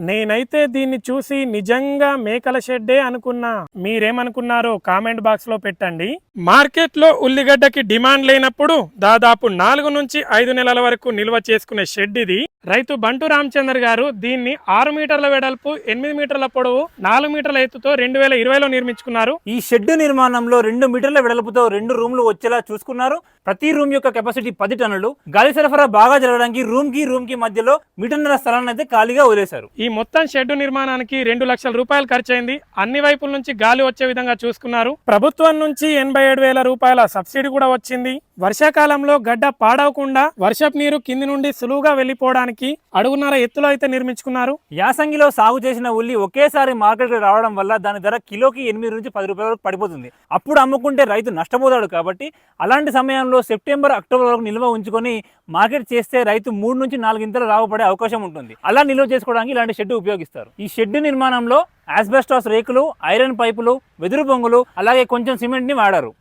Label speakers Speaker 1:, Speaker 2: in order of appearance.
Speaker 1: నేనైతే దీన్ని చూసి నిజంగా మేకల షెడ్డే అనుకున్నా. మీరేమనుకున్నారో కామెంట్ బాక్స్లో పెట్టండి. మార్కెట్లో ఉల్లిగడ్డకి డిమాండ్ లేనప్పుడు దాదాపు నాలుగు నుంచి ఐదు నెలల వరకు నిల్వ చేసుకునే షెడ్ ఇది. రైతు బంటు రామచందర్ గారు దీన్ని ఆరు మీటర్ల వెడల్పు ఎనిమిది మీటర్ల పొడవు నాలుగు మీటర్ల ఎత్తుతో రెండు వేల ఇరవైలో నిర్మించుకున్నారు.
Speaker 2: ఈ షెడ్ నిర్మాణంలో రెండు మీటర్ల వెడల్పుతో రెండు రూమ్లు వచ్చేలా చూసుకున్నారు. ప్రతి రూమ్ యొక్క కెపాసిటీ పది టన్నులు. గాలి సరఫరా బాగా జరగడానికి రూమ్కి రూమ్కి మధ్యలో మీటర్న్నర స్థలాన్ని అయితే ఖాళీగా వదిలేశారు.
Speaker 1: ఈ మొత్తం షెడ్ నిర్మాణానికి రెండు లక్షల రూపాయలు ఖర్చయింది. అన్ని వైపుల నుంచి గాలి వచ్చే విధంగా చూసుకున్నారు. ప్రభుత్వం నుంచి ఎనభై ఏడు వేల రూపాయల సబ్సిడీ కూడా వచ్చింది. వర్షాకాలంలో గడ్డ పాడవకుండా వర్షపు నీరు కింది నుండి సులువుగా వెళ్ళిపోవడానికి అడుగున్నర ఎత్తులో అయితే నిర్మించుకున్నారు.
Speaker 2: యాసంగిలో సాగు చేసిన ఉల్లి ఒకేసారి మార్కెట్కి రావడం వల్ల దాని ధర కిలోకి ఎనిమిది నుంచి పది రూపాయల వరకు పడిపోతుంది. అప్పుడు అమ్ముకుంటే రైతు నష్టపోతాడు కాబట్టి అలాంటి సమయంలో సెప్టెంబర్ అక్టోబర్ వరకు నిల్వ ఉంచుకొని మార్కెట్ చేస్తే రైతు మూడు నుంచి నాలుగింతలు ఇంతలు అవకాశం ఉంటుంది. అలా నిల్వ చేసుకోవడానికి ఇలాంటి షెడ్ ఉపయోగిస్తారు. ఈ షెడ్ నిర్మాణంలో యాస్బెస్టాస్ రేకులు ఐరన్ పైపులు వెదురు బొంగులు అలాగే కొంచెం సిమెంట్ని వాడారు.